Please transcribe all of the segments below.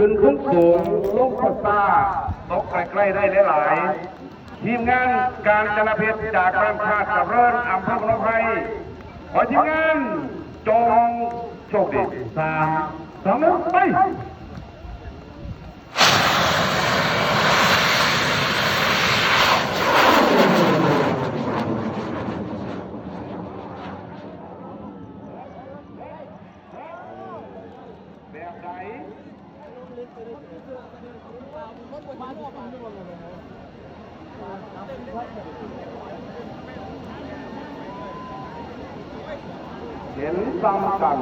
ขึ้นขึ้นสูงลงพัซ่าตกใกล้ๆได้หลายๆทีมงานการจนาเพชรจากบ้านชาติกับเริญอำเภอพนมไพรขอทีมงานจงโชคดีสามสองหนึ่งไปแบบไหน เห็นซ้ำกัน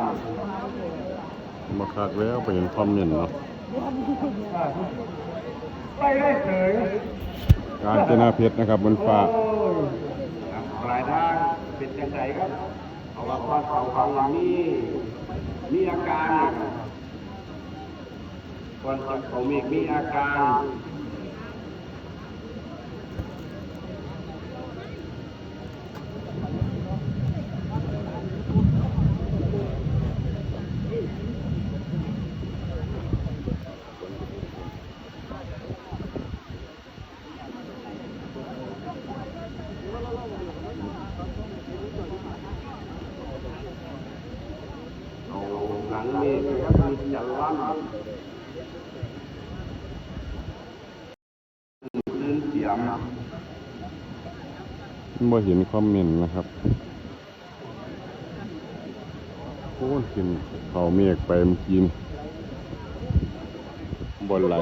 มาคักแล้วไปเห็นคอมเมนต์เนาะไปได้เฉยการเจนาเพชรนะครับบนฟ้าโอ้ยปลายทางเป็นยังไงครับเอาว่าความเขาเขามีมีอาการ คนเขามีมีอาการ เอาหนังเมฆนะครับมีจันลั่นตื่นเสียง บ่เห็นคอมเมนต์นะครับโอ้ยกินเขาวเมฆไปเมื่อกี้นี่บนไหล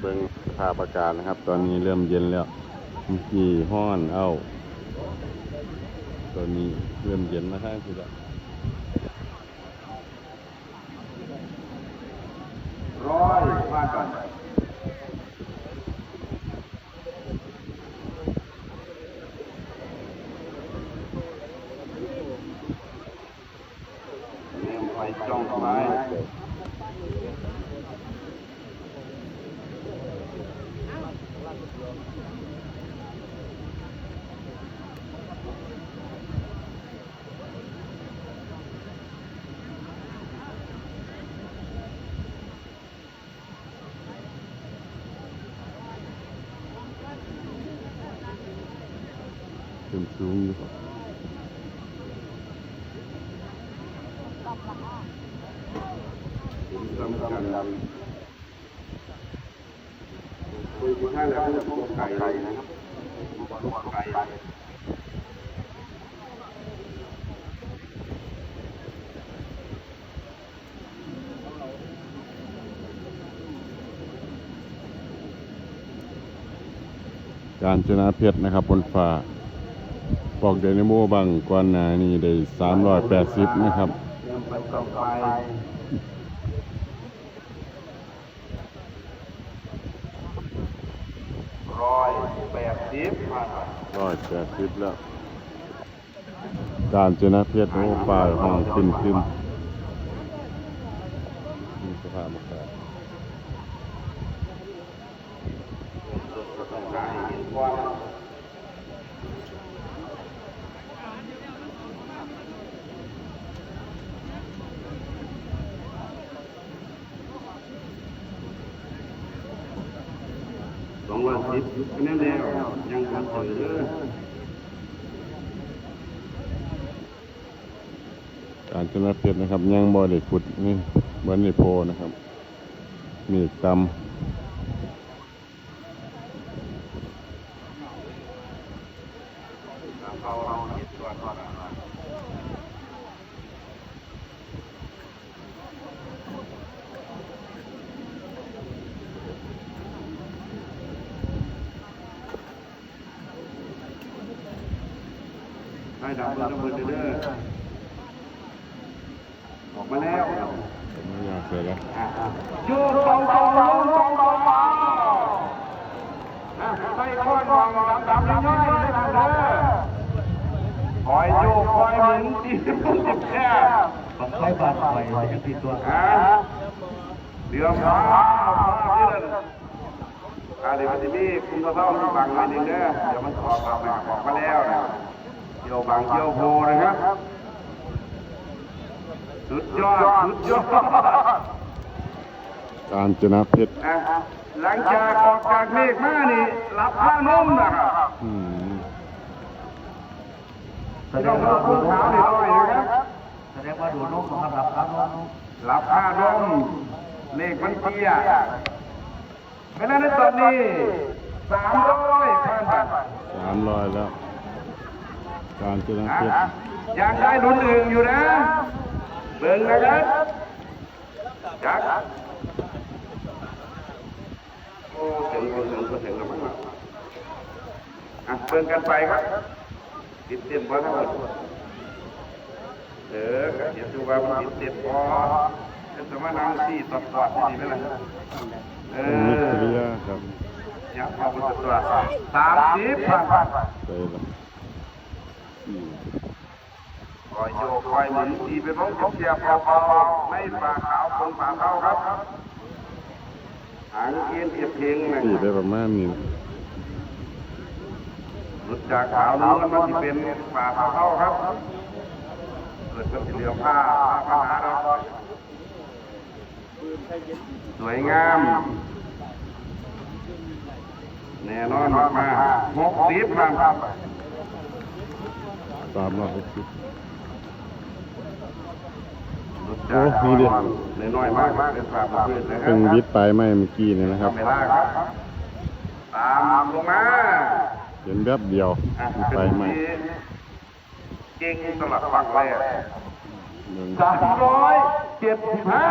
เบิ่งสภาพอากาศนะครับ ตอนนี้เริ่มเย็นแล้วเมื่อกี้ห้อนเอ้าตอนนี้เริ่มเย็นมาทางทีละร้อยมากกันเลี้ยงไฟจ้องไว้ ขึ้นสูงอยู่สำคัญครับคุยกันแล้วจะพวกไก่นะครับพวกไก่การจนาเพชรนะครับบนฟ้า บอกเดนิโมบังกวนหนานี่ได้380นะครับเริ่มไปต่อไปร้อยแปดสิบผ่านไปร้อยแปดสิบแล้วการเจนะเพชรโอ้ป่าห้องขึ้นขึ้นนี่สภาพอากาศ ต้องการให้เห็นว่า สองร้อยสิบคะแนนแล้วยังขาดเจอเลยการเจนะเพชรนะครับ ยังบ่ได้ขุดนี่บ่ได้โพนะครับ มีตเขาเอาคิดก่อนก่อน ให้ดับเบิลดับเบิลเด้อออกมาแล้วำไม่อยากเสียแล้วโยกเบาเบาเบาเบาเบาเบาใส่ข้อนวางดำดำย่อยๆเลยนะเด้อคอยโยกคอยหมุนตีมันจิบแค่ผมค่อยบัดไปจะติดตัวฮะเดี๋ยวมาที่นั่นอาเดี๋ยวมันจะมีคุณก็ต้องบังมาหนึ่งเด้อเดี๋ยวมันขอกลับมาออกมาแล้วนะ เกี่ยวบังเกี่ยวโพนะครับ สุดยอด สุดยอด การจนะเพชรอะหลังจากออกจากเลขมานี่รับผ้านมนะครับอืมแสพี่ดน้องงว่าเราดูคุณน้ขาวนี่น้อยนะครับแสดงว่าดูน้องของรับครับน้องรับผ้านมเลขมันเตี้ยเพราะฉะนั้นในตอนนี้สามร้อยพันบาทสามร้อยแล้ว การจนะอะเพชรอะยังได้ลุ้นอื่นอยู่นะเบิ่งนะครับจักโอ้ถึงถึงถึงก็ถึงแล้วมั้งอะเบิ่งกันไปครับติดเต็มพอทั้งหมดเออก็เห็นดูว่ามันติดเต็มพอเป็นสมานังที่ตอดตอดดีไหมล่ะเอมิอตริยาครับยักษ์เอาไปตัวสามสิบพันไปละอืม คอยโยกคอยหมุนทีเป็นรถเสียบเบาๆไม่ฝ่าขาวคนฝ่าเท้าครับหางเอียนเอียบเพลงนะสี่ได้ประมาณนี้หลุดจากขาวนู้นมันจะเป็นฝ่าเท้าครับเกิดเป็นเหลียวผ้าผ้าหาเราสวยงามแน่นอนมากๆหกสิบพัน สามร้อยหกสิบโอ้มีเดียวน้อยๆมากเป็นฝ่าพืชนะครัเพิ่งบวิทย์ไปไหมเมื่อกี้นี่นะครับเวลาครับตามลงมา เห็นแบบเดียวอะไปเป็นไหมที่เก่งสลับฟังแรกเบิ่งสามร้อยเจ็ดสิบห้า